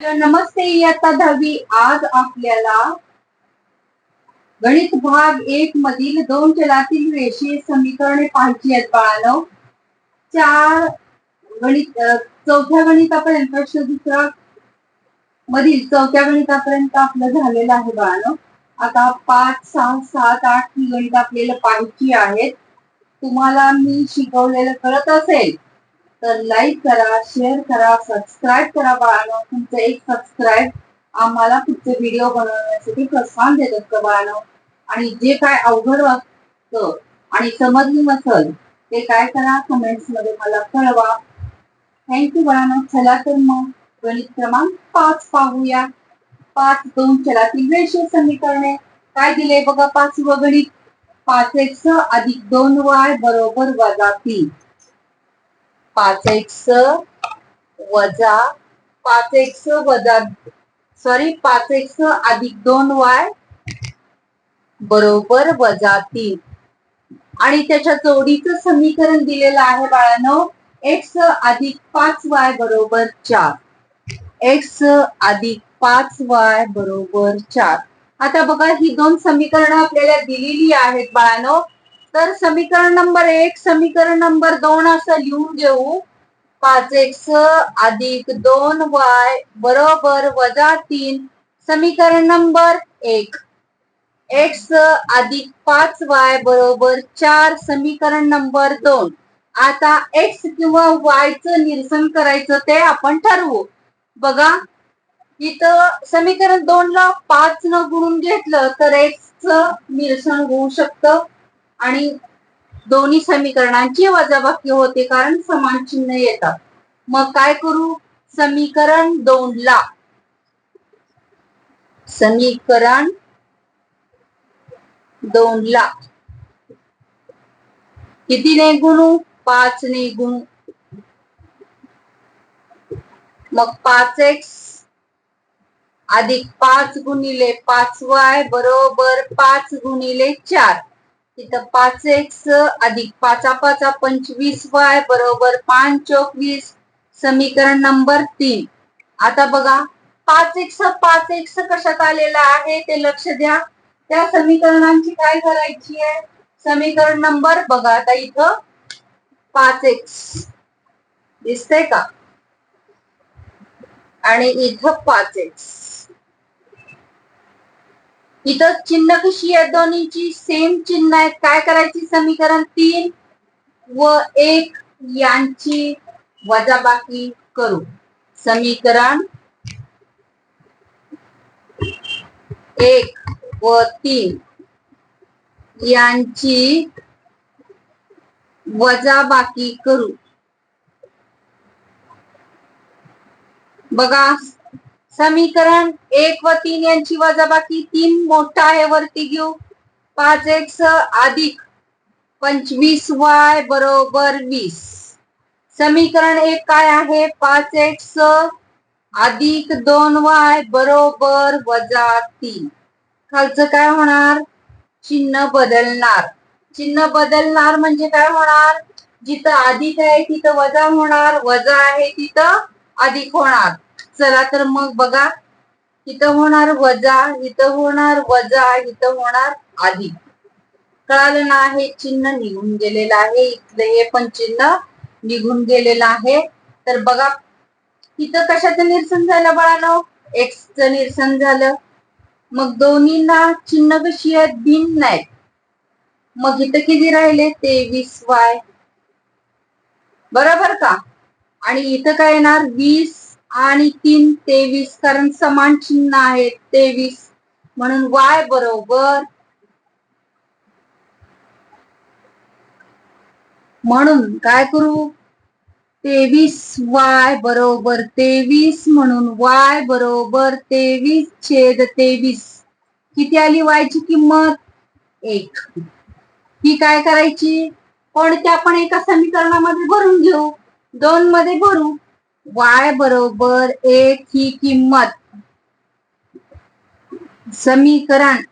नमस्ते इयत्ता दहावी. आज आपल्याला गणित भाग एक मधील दोन चलातील रेषीय समीकरणे पाहायची आहेत बाळानो. चार गणित चौथ्या गणितापर्यंत प्रश्न दुसरा मधील चौथ्या गणितापर्यंत आपलं झालेलं आहे बाळानो. आता पाच सहा सात आठ ही गणित आपल्याला पाहायची आहेत. तुम्हाला मी शिकवलेलं कळत असेल. तर लाईक करा शेअर करा सबस्क्राईब करा बाळानो. तुमचं एक सबस्क्राईब आम्हाला पुढचे व्हिडिओ बनवण्यासाठी प्रोत्साहन देत असतं बाळानो? आणि जे काय अवघड वाटतं आणि समजलं नसल ते काय करा? कमेंट्समध्ये मला कळवा. थँक्यू बाळानो. चला तर मग गणित क्रमांक पाच पाहूया. पाच दोन चलातील रेषीय समीकरणे. काय दिले बघा पाच व गणित? पाच एक्स अधिक दोन वाय बरोबर वजा तीन. पाच एक्स वजा पाच एक्स वजा सॉरी पाच एक्स अधिक दोन वाय बरोबर वजा तीन. आणि त्याच्या जोडीचं समीकरण दिलेलं आहे बाळानो एक्स अधिक पाच वाय बरोबर चार. एक्स अधिक पाच वाय बरोबर चार. आता बघा ही दोन समीकरणं आपल्याला दिलेली आहेत बाळानो. तर समीकरण नंबर एक समीकरण नंबर दोन असं लिहून घेऊ. पाच एक्स अधिक दोन वाय बरोबर वजा तीन. समीकरण नंबर एक. एक्स अधिक पाच वाय बरोबर चार. समीकरण नंबर दोन. आता एक्स किंवा वायचं निरसन करायचं ते आपण ठरवू. बघा इथं समीकरण दोन ला पाच न गुणून घेतलं तर एक्सचं निरसन होऊ शकतं. आणि दोन्ही समीकरणांची वजाबाकी होते कारण समान चिन्ह येतात. मग काय करू? समीकरण दोन ला समीकरण दोन ला कितीने गुणू? पाच ने गुणू. मग पाच एक्स अधिक पाच गुणिले पाच वाय बरोबर पाच गुणिले चार. तिथं पाच एक्स अधिक पाचा पाचा पंचवीस वाय बरोबर पाच चोवीस समीकरण नंबर तीन. आता बघा पाच एक्स पाच एक्स कशात आलेला आहे ते लक्ष द्या. त्या समीकरणांची काय करायची आहे? समीकरण नंबर बघा आता इथं पाच एक्स दिसतंय का? आणि इथं पाच एक्स इथं चिन्ह कशी आहेत दोन्हीची? सेम चिन्ह आहेत. काय करायची समीकरण? तीन व एक यांची वजाबाकी करू. समीकरण एक व तीन यांची वजाबाकी करू. बघा समीकरण एक व तीन यांची वजाबाकी तीन मोठा आहे वरती घेऊ. पाच एक अधिक पंचवीस वाय बरोबर वीस. समीकरण एक काय आहे? पाच एक अधिक दोन वाय बरोबर वजा तीन. खालचं काय होणार? चिन्ह बदलणार. चिन्ह बदलणार म्हणजे काय होणार? जिथं अधिक आहे तिथं वजा होणार वजा आहे तिथं अधिक होणार. चला तर मग बघा. इथं होणार वजा इथं होणार वजा इथं होणार आधी. कळालं ना हे चिन्ह निघून गेलेलं आहे. इथलं हे पण चिन्ह निघून गेलेलं आहे. तर बघा इथं कशाचं निरसन झालं बाळानो? एक्सचं निरसन झालं. मग दोन्हींना चिन्ह कशी आहेत? भिन्न आहेत. मग इथं किती राहिले? तेवीस वाय बरोबर का? आणि इथं काय येणार? वीस आणि तीन तेवीस कारण समान चिन्ह आहेत तेवीस. म्हणून वाय बरोबर. म्हणून काय करू? तेवीस वाय बरोबर तेवीस म्हणून वाय बरोबर तेवीस छेद तेवीस. किती आली वायची किंमत? एक. ही काय करायची? कोणत्या पण एका समीकरणामध्ये भरून घेऊ. दोन मध्ये भरू. वाय बरोबर एक ही किंमत. समीकरण.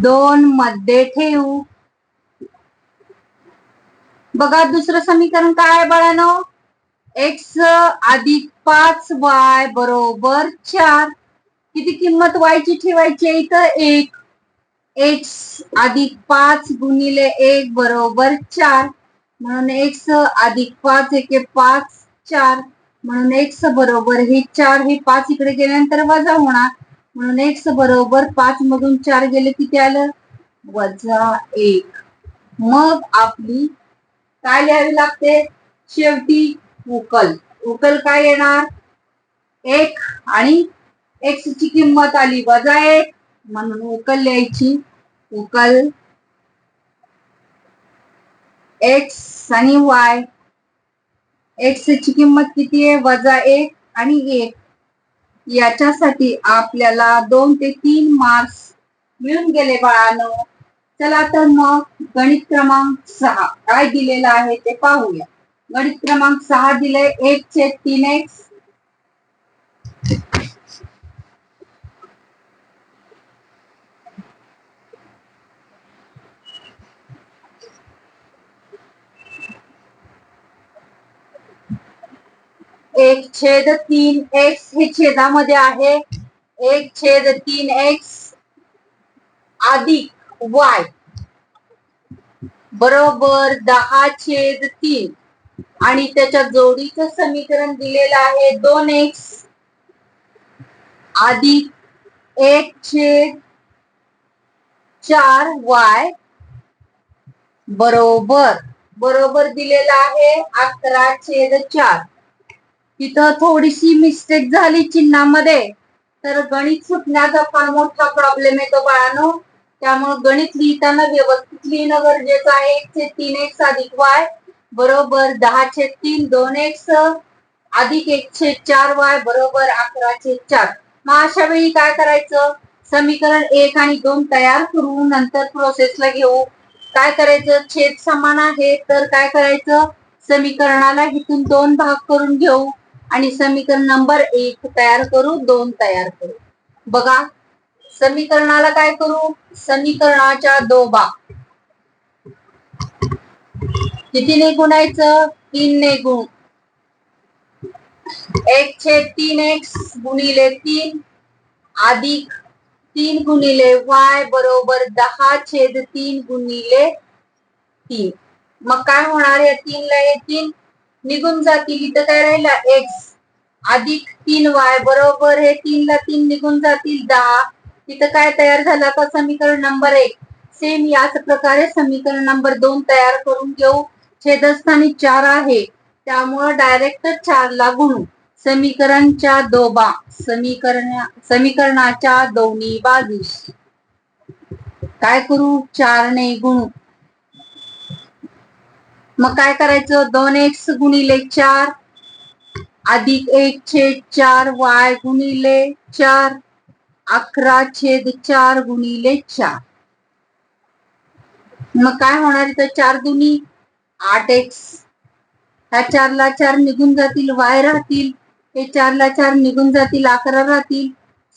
दोन मध्ये ठेवू. बघा दुसरं समीकरण काय बाळानो? एक्स अधिक पाच वाय बरोबर चार. किती किंमत वायची ठेवायची आहे इथं? एक. एक्स अधिक पाच गुणिले एक बरोबर चार. म्हणून एक्स अधिक पाच एके पाच चार. म्हणून एक्स बरोबर हे चार हे पाच इकडे गेल्यानंतर वजा होणार. म्हणून एक्स बरोबर पाच मधून चार गेले किती आलं? वजा एक. मग आपली काय लिहावी लागते? शेवटी उकल. उकल काय येणार? एक. आणि एक्स ची किंमत आली वजा एक. म्हणून उकल लिहायची. उकल. एक्स आणि वाय एक्स ची किंमत किती आहे? वजा एक आणि एक. याच्यासाठी आपल्याला दोन ते तीन मार्क्स मिळून गेले बाळानो. चला तर मग गणित क्रमांक सहा. काय दिलेलं आहे ते पाहूया. गणित क्रमांक सहा दिले एक छेद तीन एक्स एक छेद तीन एक्स हे छेदामध्ये आहे. एक छेद तीन एक्स अधिक वाय बरोबर दहा छेद तीन. आणि त्याच्या जोडीचं समीकरण दिलेलं आहे दोन एक्स अधिक एक छेद चार वाय बरोबर. बरोबर दिलेलं आहे अकरा छेद चार. तिथं थोडीशी मिस्टेक झाली चिन्हामध्ये. तर गणित सुटण्याचा फार मोठा प्रॉब्लेम येतो बाळानो. त्यामुळे गणित लिहिताना व्यवस्थित लिहिणं गरजेचं आहे. एक छेद तीन एक्स अधिक वाय बरोबर दहा छेद तीन दोन एक्स अधिक एक छेद चार वाय बरोबर अकरा छेद चार. मग अशा वेळी काय करायचं? समीकरण एक आणि दोन तयार करू नंतर प्रोसेसला घेऊ. काय करायचं? छेद समान आहे तर काय करायचं? समीकरणाला इथून दोन भाग करून घेऊ. आणि समीकरण नंबर एक तयार करू दोन तयार करू. बघा समीकरणाला काय करू? समीकरणाच्या दोबा. कितीने गुणायचं? तीनने गुण. एक छेद तीन एक्स गुणिले तीन अधिक तीन गुणिले वाय बरोबर दहा छेद तीन गुणिले तीन. मग काय होणार या तीनला हे तीन निघून जातील. इथं काय राहिला? एक्स अधिक तीन वाय बरोबर हे तीनला तीन निघून जातील. दहा. तिथं काय तयार झालं? आता समीकरण नंबर एक. सेम याच प्रकारे समीकरण नंबर दोन तयार करून घेऊ. छेदस्थानी चार आहे. त्यामुळं डायरेक्ट चारला गुणू. समीकरणच्या दोबा. समीकरण समीकरणाच्या दोन्ही बाजूस. काय करू? चारने गुणू. मग काय करायचं? दोन एक्स गुणिले चार अधिक एक छेद चार वाय गुणिले चार अकरा छेद चार गुणिले चार. मग काय होणार इथं चार दुनी आठ एक्स ह्या चारला चार निघून जातील वाय राहतील. हे चारला चार निघून जातील अकरा राहतील.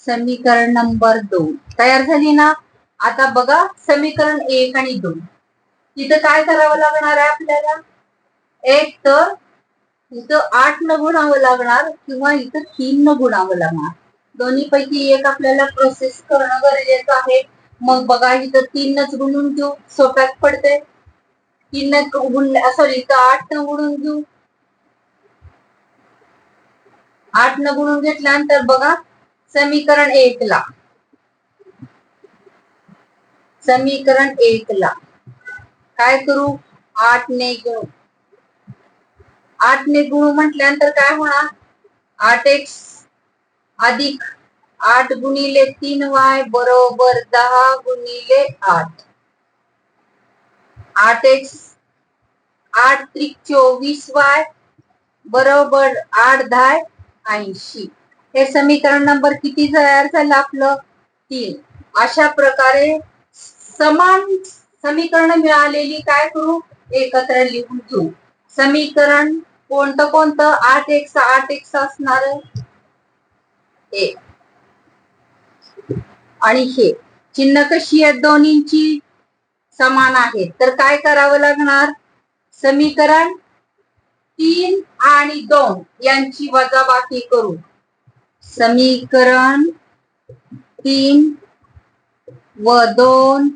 समीकरण नंबर दोन. तयार झाली ना? आता बघा समीकरण एक आणि दोन. तिथं काय करावं लागणार आहे आपल्याला? एक तर इथं आठ न गुणावं लागणार किंवा इथं तीन न गुणावं लागणार. दोन्ही पैकी एक आपल्याला प्रोसेस करणं गरजेचं आहे. मग बघा इथं तीनच गुणून घेऊ सोप्यात पडते. तीन गुणल्या सॉरी इथं आठ न गुणून घेऊ. आठ न गुणून घेतल्यानंतर बघा समीकरण एक ला. समीकरण एक ला. काय करू? आठ ने गुण. आठ ने गुण म्हटल्यानंतर काय होणार? आठ एक्स अधिक आठ गुणिले तीन वाय बरोबर दहा गुणिले आठ. आठ एक्स आठ त्रिक चोवीस वाय बरोबर आठ दहा ऐंशी. हे समीकरण नंबर किती तयार झालं आपलं? तीन. अशा प्रकारे समान समीकरण मिळालेली काय करू? एकत्र लिहून घेऊ. समीकरण कोणतं कोणतं? आठ एक्स आठ एक असणार एक आणि हे. चिन्ह कशी आहेत दोन्हींची? समान आहेत. तर काय करावं लागणार? समीकरण तीन आणि दोन यांची वजाबाकी करू. समीकरण तीन व दोन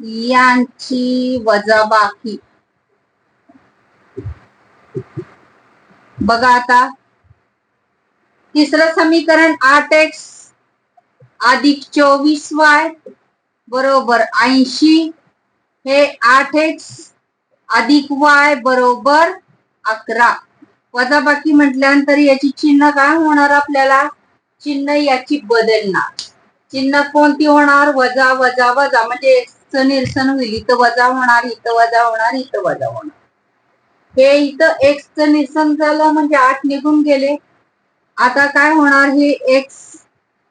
यांची वजाबाकी. बघा आता. तिसरं समीकरण आठ एक्स अधिक चोवीस वाय बरोबर ऐंशी. हे आठ एक्स अधिक वाय बरोबर अकरा. वजाबाकी म्हटल्यानंतर याची चिन्ह काय होणार आपल्याला? चिन्ह याची बदलणार. चिन्ह कोणती होणार? वजा वजा वजा. म्हणजे निरसन होईल इथं वजा होणार इथं वजा होणार इथं वजा होणार. हे इथं एक्सचं निरसन झालं म्हणजे आठ निघून गेले. आता काय होणार? हे एक्स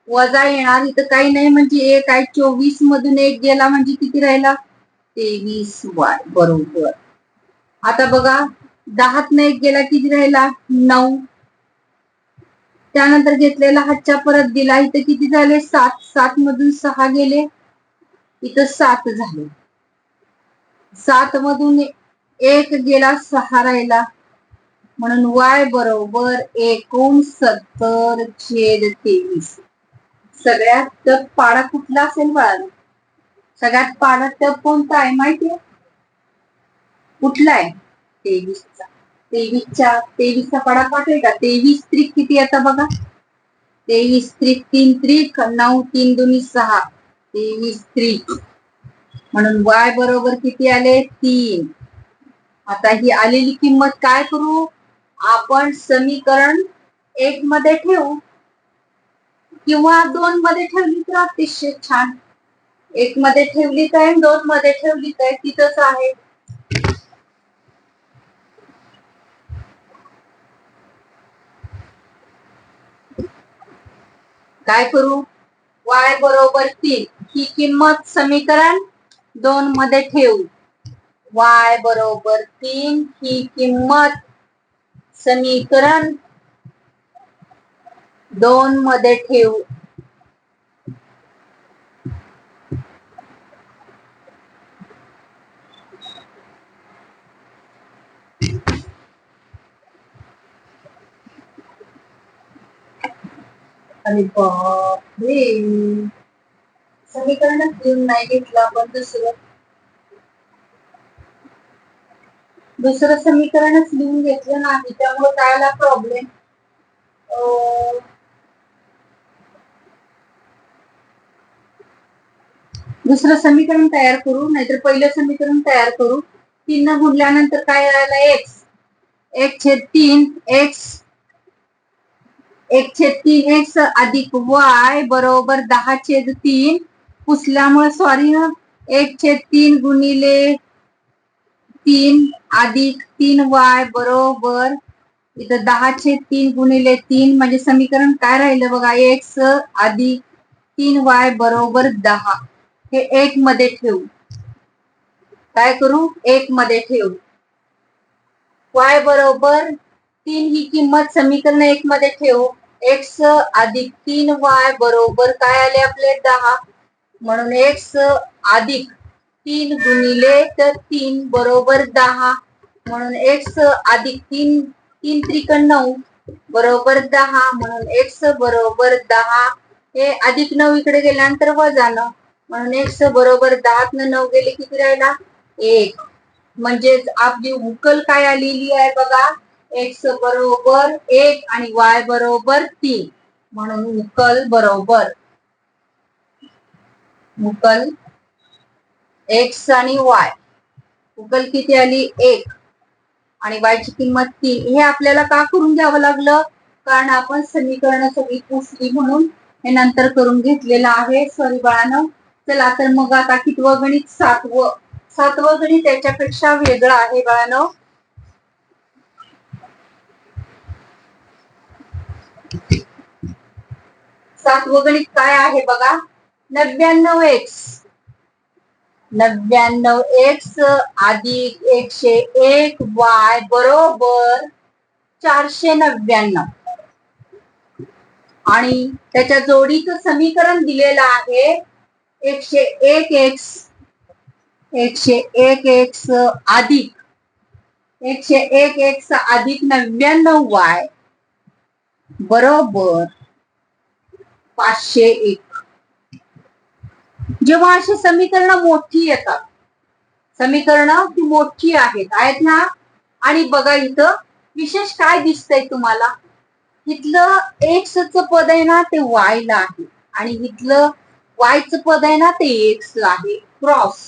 वजा येणार. इथं काही नाही म्हणजे एक आहे चोवीस मधून एक गेला म्हणजे किती राहिला? तेवीस वाय बरोबर. आता बघा दहात एक गेला किती राहिला? नऊ. त्यानंतर घेतलेला हातच्या परत दिला इथं किती झाले? सात. सात मधून सहा गेले. इथं सात झाले. सात मधून एक गेला सहा राहिला म्हणून वाय बरोबर एकोणसत्तर छेद तेवीस. सगळ्यात टप पाडा कुठला असेल बाळा? सगळ्यात पाडा टप कोणता आहे माहितीये? कुठला आहे? तेवीसचा. तेवीसच्या तेवीसचा पाडा पाठवेल का? तेवीस त्रिक किती आता बघा. तेवीस त्रिक तीन त्रिक नऊ तीन दोन्ही सहा. तेवीस थ्री म्हणून वाय बरोबर किती आले? तीन. आता ही आलेली किंमत काय करू? आपण समीकरण एक मध्ये ठेवू. किंवा दोन मध्ये ठेवली तर अतिशय छान. एक मध्ये ठेवली काय दोन मध्ये ठेवली काय तिथंच आहे. काय करू? वाय बरोबर तीन ही किंमत समीकरण दोन मध्ये ठेवू. वाय बरोबर तीन ही किंमत समीकरण दोन मध्ये ठेवू. आणि बापरे समीकरणच घेऊन नाही घेतलं आपण दुसरं. दुसरं समीकरणच लिहून घेतलं नाही त्यामुळे काय आला प्रॉब्लेम दुसरं समीकरण तयार करू नाहीतर पहिलं समीकरण तयार करू. तीन गुणल्यानंतर काय राहिलं एक्स एक छेद तीन एक्स एक छेद तीन एक्स अधिक वाय बरोबर दहा छेद तीन. पुसल्यामुळे सॉरी ना एक छेद तीन गुणिले तीन अधिक तीन वाय बरोबर इथं दहा छेद तीन गुणिले तीन. म्हणजे समीकरण काय राहिलं बघा? एक्स अधिक तीन वाय बरोबर दहा. हे एक मध्ये ठेवू. काय करू? एक मध्ये ठेवू. वाय बरोबर तीन ही किंमत समीकरण एक मध्ये ठेवू. एक्स अधिक तीन वाय बरोबर काय आले आपले? दहा. म्हणून एक्स अधिक तीन गुणिले तर तीन बरोबर दहा. म्हणून एक्स अधिक तीन तीन त्रिकण नऊ बरोबर दहा. म्हणून एक्स बरोबर दहा. हे अधिक नऊ इकडे गेल्यानंतर वजा नऊ म्हणून एक्स बरोबर दहात नऊ गेले किती राहिला? एक. म्हणजेच आपली उकल काय आलेली आहे बघा. एक्स बरोबर एक आणि वाय बरोबर तीन. म्हणून उकल बरोबर. उकल एक्स आणि वाय. उकल किती आली? एक. आणि वायची किंमत तीन. हे आपल्याला का करून घ्यावं लागलं? कारण आपण समीकरण सगळी पुसली म्हणून हे नंतर करून घेतलेलं आहे. सॉरी बाळानं. चला तर मग आता कितवं गणित? सातवं. सातवं गणित त्याच्यापेक्षा वेगळं आहे बाळानं. सातवं काय आहे बघा? नव्याण्णव एक्स नव्याण्णव एक्स अधिक एकशे एक वाय बरोबर चारशे नव्याण्णव. आणि त्याच्या जोडीचं समीकरण दिलेलं आहे एकशे एक एक्स एकशे एक एक्स अधिक. एकशे एक एक्स अधिक नव्याण्णव वाय बरोबर. पाचशे एक. जेव्हा अशी समीकरणं मोठी येतात. समीकरणं ती मोठी आहेत. आहेत ना? आणि बघा इथं विशेष काय दिसतंय तुम्हाला? इथलं एक्स च पद आहे ना ते वायला आहे. आणि इथलं वायचं पद आहे ना ते एक्स ला आहे. क्रॉस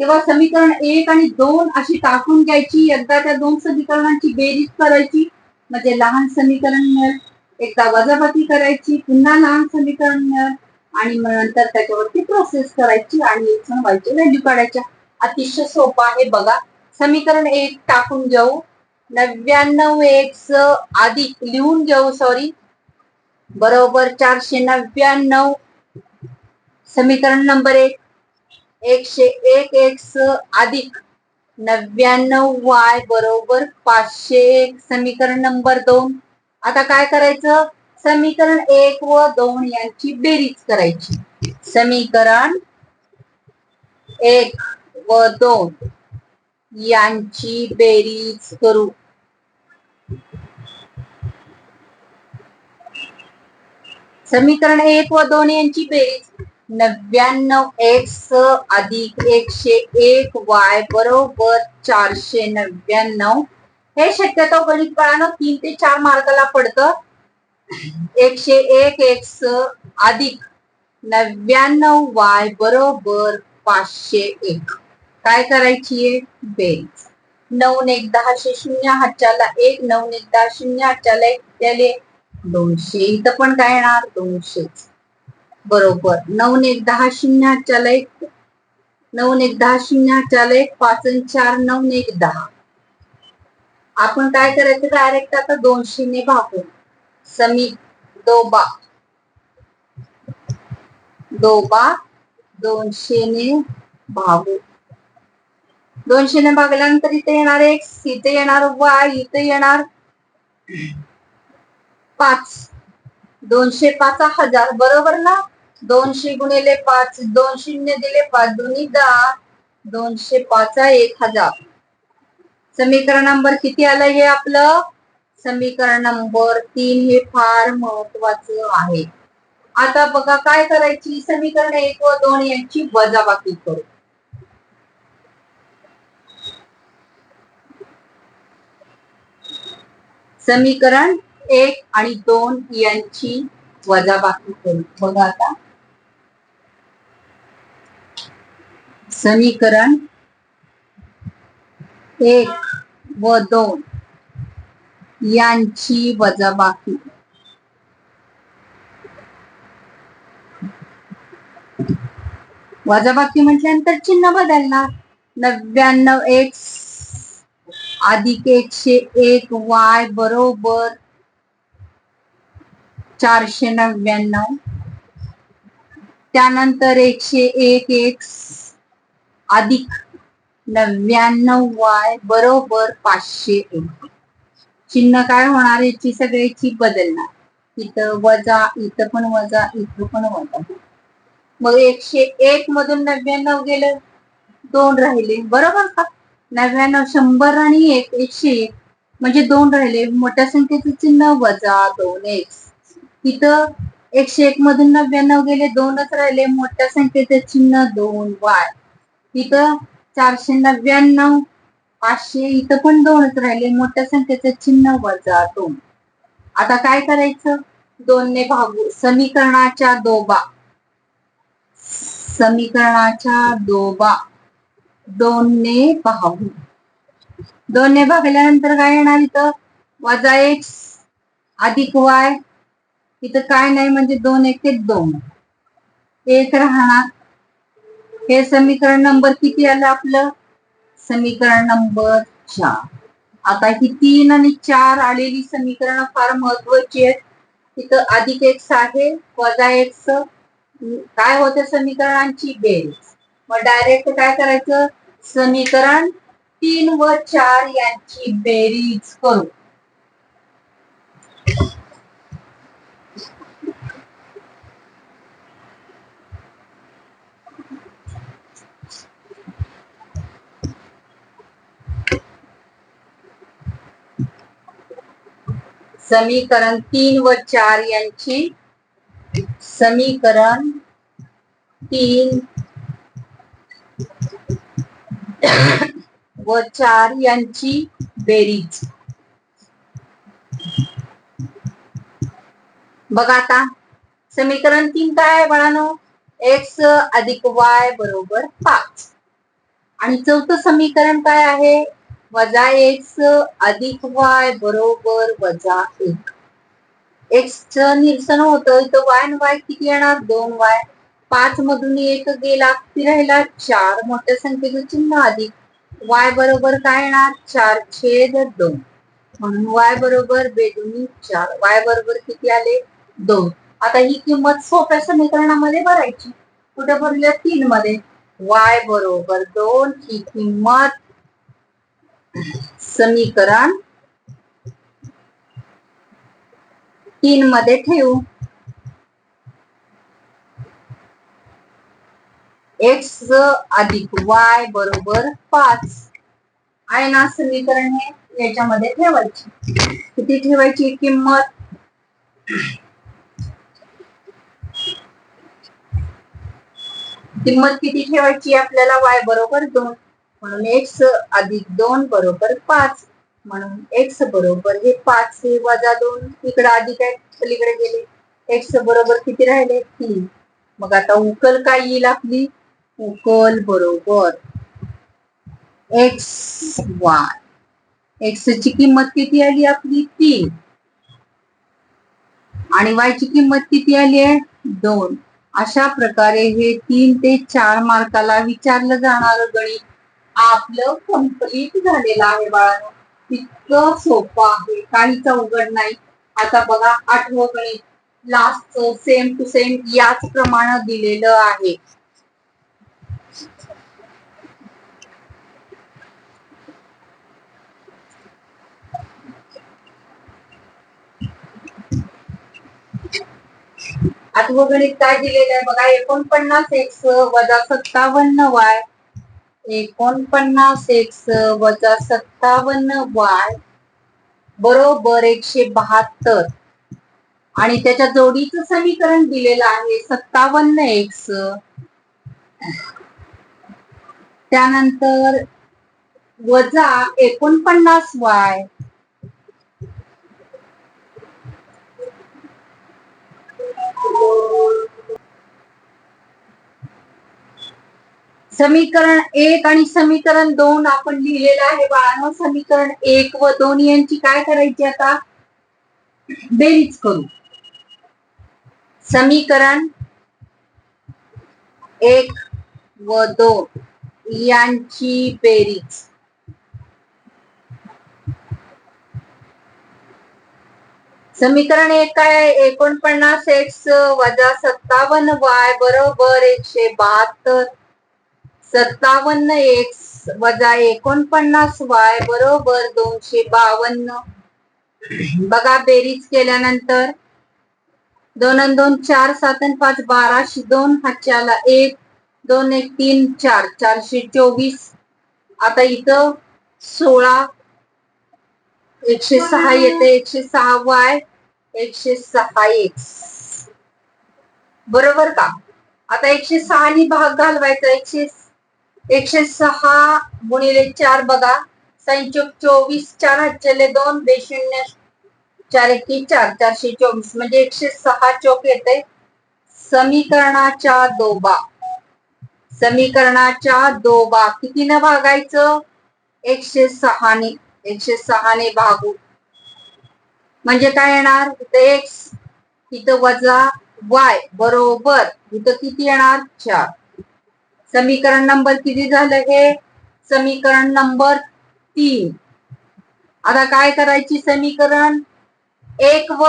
तेव्हा समीकरण एक आणि दोन अशी टाकून घ्यायची. एकदा त्या दोन समीकरणांची बेरीज करायची. म्हणजे लहान समीकरण मिळेल. एकदा वजाबाकी करायची पुन्हा लहान समीकरण मिळेल. आणि मग नंतर त्याच्यावरती प्रोसेस करायची आणि व्हायचे व्हॅल्यू काढायच्या. अतिशय सोपं आहे बघा. समीकरण एक टाकून जाऊ नव्याण्णव एक्स अधिक लिहून घेऊ सॉरी बरोबर चारशे नव्याण्णव. समीकरण नंबर एक. एकशे एक एक्स अधिक नव्याण्णव वाय बरोबर पाचशे एक समीकरण नंबर दोन. आता काय करायचं? समीकरण एक व दोन यांची बेरीज करायची. समीकरण एक व दोन यांची बेरीज करू. समीकरण एक व दोन यांची बेरीज. नव्याण्णव एक्स अधिक एकशे एक वाय बरोबर चारशे नव्याण्णव. हे शक्यतो गणित कळानं तीन ते चार मार्काला पडतं. एकशे एक एक्स अधिक नव्याण्णव वाय बरोबर पाचशे एक. काय करायची आहे बेरीज नऊ ने एक दहाशे शून्य हातच्याला एक नऊ ने एक दहा शून्य हातच्याला एक त्याले दोनशे. इथं पण काय येणार? दोनशेच. बरोबर. नऊ एक दहा शून्य हातच्याला एक. नऊ एक दहा शून्य हातच्याला एक पाच आणि चार नऊ ने एक दहा. आपण काय करायचं? डायरेक्ट आता दोनशे ने भागू समी दोबा. दोबा दोनशे ने भागू दोनशे ने भागल्यानंतर इथे येणार एक्स इथे येणार वाय इथे येणार पाच. दोनशे पाच हजार. बरोबर ना? दोनशे गुणिले पाच दोन शून्य दिले पाच दोन्ही दहा दोनशे पाच एक हजार. समीकरण नंबर किती आलं हे आपलं? समीकरण नंबर तीन हे फार महत्वाचं आहे. आता बघा काय करायची? समीकरण एक व दोन यांची वजाबाकी करू. समीकरण एक आणि दोन यांची वजाबाकी करू. बघा आता. समीकरण एक व दोन यांची वजाबाकी. वजाबाकी म्हटल्यानंतर चिन्ह बदलणार. नव्याण्णव एक्स अधिक एकशे एक वाय बरोबर चारशे नव्याण्णव. त्यानंतर एकशे एक एक्स अधिक नव्याण्णव वाय बरोबर पाचशे एक. चिन्ह काय होणार? याची सगळ्याची बदलणार. इथं वजा इथं पण वजा इथं पण वजा. मग एकशे एक मधून नव्याण्णव गेलं दोन राहिले. बरोबर का? नव्याण्णव शंभर आणि एक एकशे एक. म्हणजे दोन राहिले. मोठ्या संख्येचं चिन्ह वजा दोन एक. इथं एकशे एक मधून नव्याण्णव गेले दोनच राहिले. मोठ्या संख्येचे चिन्ह दोन वाय. इथं चारशे नव्याण्णव पाचशे इथं पण दोनच राहिले. मोठ्या संख्येचं चिन्ह वजा दोन आता काय करायचं? दोनने भागू. समीकरणाच्या दोबा. समीकरणाच्या दोबा. दोनने भागू दोनने भागल्यानंतर काय येणार इथं? वजा एक्स अधिक वाय. इथं काय नाही म्हणजे दोन एक ते दोन. एक राहणार. हे समीकरण नंबर किती आलं आपलं? समीकरण नंबर चार. आता ही तीन आणि चार आलेली समीकरण फार महत्वाची आहेत. तिथं अधिक एक्स आहे वजा एक्स काय होते समीकरणांची? बेरीज. मग डायरेक्ट काय करायचं? समीकरण तीन व चार यांची बेरीज करू. समीकरण तीन व चार यांची समीकरण तीन व चार यांची बेरीज. बघा आता समीकरण तीन काय आहे बाळानो? एक्स अधिक वाय बरोबर पाच. आणि चौथं समीकरण काय आहे? वजा एक्स अधिक वाय बरोबर वजा एक. एक्स च निरसन होतं तर वाय आणि वाय किती येणार? दोन वाय. पाच मधून एक गेला किती राहिला? चार. मोठ्या संख्येचं चिन्ह अधिक. वाय बरोबर काय येणार? चार छेद दोन. म्हणून वाय बरोबर बेदुनी चार. वाय बरोबर किती आले? दोन. आता ही किंमत सोप्या समीकरणामध्ये भरायची. कुठे भरल्या? तीन मध्ये वाय बरोबर दोन ही किंमत समीकरण तीन मध्ये ठेवू. एक्स अधिक वाय बरोबर पाच. आहे ना समीकरण हे? याच्यामध्ये ठेवायची. किती ठेवायची किंमत? किंमत किती ठेवायची आपल्याला? वाय बरोबर दोन. म्हणून एक्स अधिक दोन बरोबर पाच. म्हणून एक्स बरोबर हे पाच हे वजा दोन. इकडे अधिक आहे पलीकडे गेले. एक्स बरोबर किती राहिले? तीन. मग आता उकल काय येईल आपली? उकल बरोबर एक्स वाय एक्स ची किंमत किती आली आपली? तीन. आणि वाय ची किंमत किती आली आहे? दोन. अशा प्रकारे हे तीन ते चार मार्काला विचारलं जाणार गणित. आपलं कंप्लीट झालेलं आहे बाळांनो. इतकं सोपं आहे. काहीच अवघड नाही. आता बघा आठवं गणित लास्ट सेम टू सेम याच प्रमाणे दिलेलं आहे. आठवं गणित काय दिलेलं आहे? बघा एकोणपन्नास एक्स वजा सत्तावन्न वाय एकोणपन्नास एक्स वजा सत्तावन्न वाय बरोबर एकशे बहात्तर. आणि त्याच्या जोडीचं समीकरण दिलेलं आहे सत्तावन्न एक्स त्यानंतर वजा एकोणपन्नास वाय समीकरण एक आणि समीकरण दोन आपण लिहिलेलं आहे बाळांनो. समीकरण एक व दोन यांची काय करायची आता? बेरीज करू. समीकरण एक व दोन यांची बेरीज. समीकरण एक काय एकोणपन्नास एक्स वजा सत्तावन्न वाय बरोबर एकशे बहात्तर. सत्तावन्न एक्स वजा एकोणपन्नास वाय बरोबर दोनशे बावन्न. बघा बेरीज केल्यानंतर दोन दोन चार सात पाच बाराशे दोन हातच्याला एक दोन एक तीन चार चारशे चोवीस. आता इथं सोळा एकशे सहा येते एकशे सहा वाय एकशे सहा एक्स बरोबर का? आता एकशे सहा भाग घालवायचा एकशे एकशे सहा गुणिले चार बघा. संचोक चोवीस चार हातचेले दोन बेशून्य चार एकी चार चारशे चोवीस. म्हणजे एकशे सहा चोक येते. समीकरणाच्या दोबा. समीकरणाच्या दोबा. कितीनं भागायचं? एकशे सहाने एकशे सहाने भागू. म्हणजे काय येणार? इथं एक्स इथं वजा वाय बरोबर. इथं किती येणार? चार. समीकरण नंबर किती झालं हे? समीकरण नंबर तीन. आता काय करायची समीकरण? एक व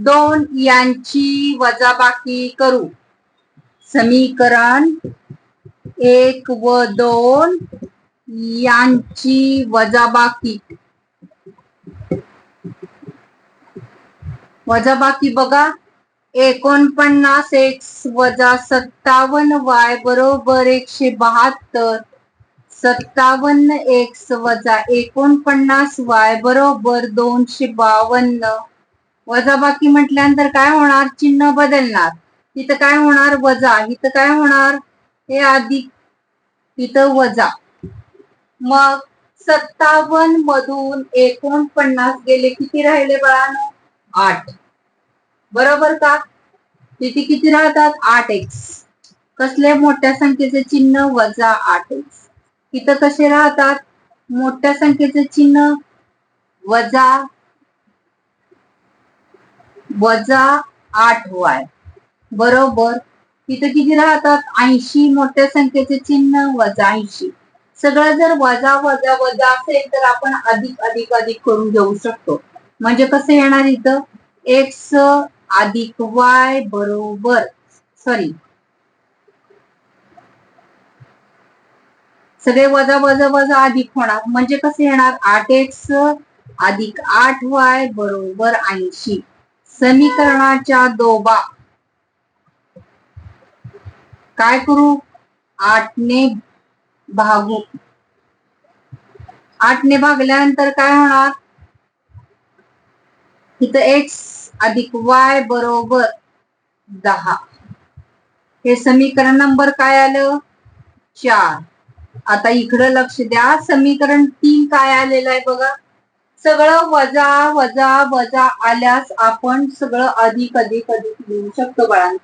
दोन यांची वजाबाकी करू. समीकरण एक व दोन यांची वजाबाकी. वजाबाकी बघा. एकोणपन्नास एक्स वजा सत्तावन्न वाय बरोबर एकशे बहात्तर. सत्तावन्न एक्स वजा एकोणपन्नास वाय बरोबर दोनशे बावन्न. वजा बाकी म्हटल्यानंतर काय होणार? चिन्ह बदलणार. तिथं काय होणार? वजा. इथं काय होणार? हे अधिक तिथं वजा. मग सत्तावन्न मधून एकोणपन्नास गेले किती राहिले बाळानं? आठ. बरोबर का? तिथे किती राहतात? आठ एक्स कसले मोठ्या संख्येचे चिन्ह वजा आठ एक्स इथं कसे राहतात? मोठ्या संख्येचे चिन्ह वजा वजा आठ वाय बरोबर? तिथं किती राहतात? ऐंशी. मोठ्या संख्येचे चिन्ह वजा ऐंशी. सगळं जर वजा वजा वजा असेल तर आपण अधिक अधिक अधिक करून घेऊ शकतो. म्हणजे कसं येणार इथं? एक्स अधिक वाय बरोबर. सॉरी सगळे वजा वजा वजा अधिक होणार. म्हणजे कसं येणार? आठ एक्स अधिक आठ वाय बरोबर ऐंशी. समीकरणाच्या दोबा. काय करू? आठने भागू. आठने भागल्यानंतर काय होणार? इथं एक्स अधिक वाय बरोबर दहा. हे समीकरण नंबर काय आलं? चार. आता इकडं लक्ष द्या. समीकरण तीन काय आलेलं आहे बघा. सगळं वजा वजा वजा आल्यास आपण सगळं अधिक अधिक अधिक लिहू शकतो बाळां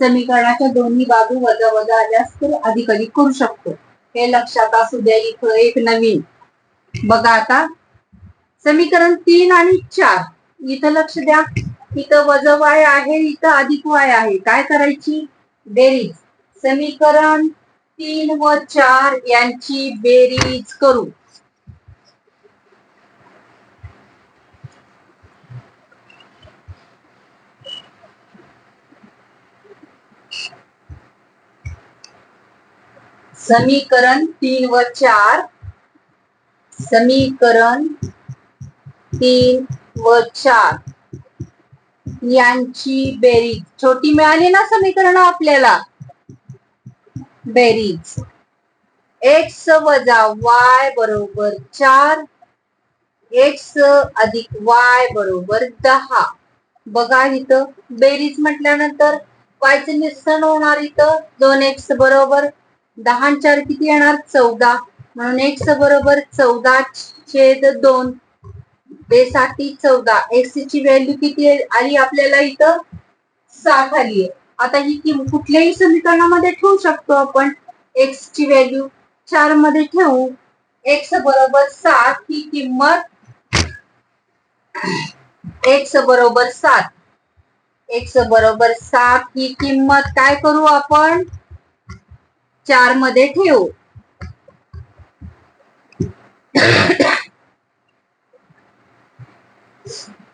समीकरणाच्या दोन्ही बाजू वजा वजा आल्यास तर अधिक अधिक करू शकतो. हे लक्षात असू द्या इथं एक नवीन. बघा आता. समीकरण तीन आणि चार. इथं लक्ष द्या. इथं वजवाय आहे इथं अधिक वाय आहे. काय करायची? बेरीज. समीकरण तीन व चार यांची बेरीज करू. समीकरण तीन व चार. समीकरण तीन व चार. यांची बेरीज. छोटी मिळाली ना समीकरण आपल्याला? बेरीज. एक्स वजा वाय बरोबर चार. एक्स अधिक वाय बरोबर दहा. बघा इथं बेरीज म्हटल्यानंतर वायचं निसण होणार इथं. दोन एक्स बरोबर दहा चार किती येणार? चौदा. म्हणून एक्स बरोबर चौदा छेद दोन. बेसाठी चौदा. एक्स ची व्हॅल्यू किती आली आपल्याला इथं सात आली आहे. आता ही किंमत कुठल्याही समीकरणामध्ये ठेवू शकतो आपण. एक्स ची व्हॅल्यू चारमध्ये ठेवू. एक्स बरोबर सात ही किंमत एक्स बरोबर सात. एक्स बरोबर सात ही किंमत काय करू आपण? चारमध्ये ठेवू.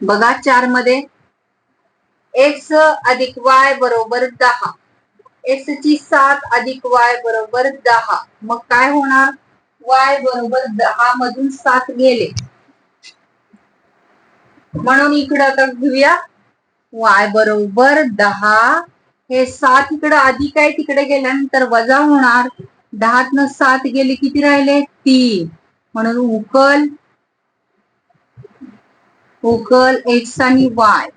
बघा चारमध्ये. एक्स अधिक वाय बरोबर दहा. एक्स ची सात अधिक वाय बरोबर दहा. मग काय होणार? वाय बरोबर दहा मधून सात गेले. म्हणून इकडं आता घेऊया वाय बरोबर दहा. हे सात इकडं अधिक आहे तिकडे गेल्यानंतर वजा होणार. दहातनं सात गेले किती राहिले? तीन. म्हणून उकल. उकल एक्स आणि वाय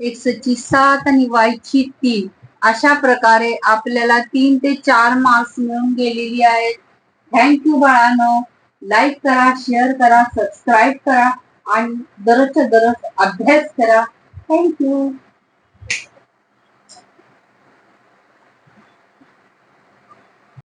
एक्स ची सात आणि वाय ची तीन. अशा प्रकारे आपल्याला तीन ते चार मार्क्स मिळून गेलेली आहेत. थँक्यू बाळांनो. लाईक करा शेअर करा सबस्क्राईब करा आणि दररोजच्या दररोज अभ्यास करा. थँक्यू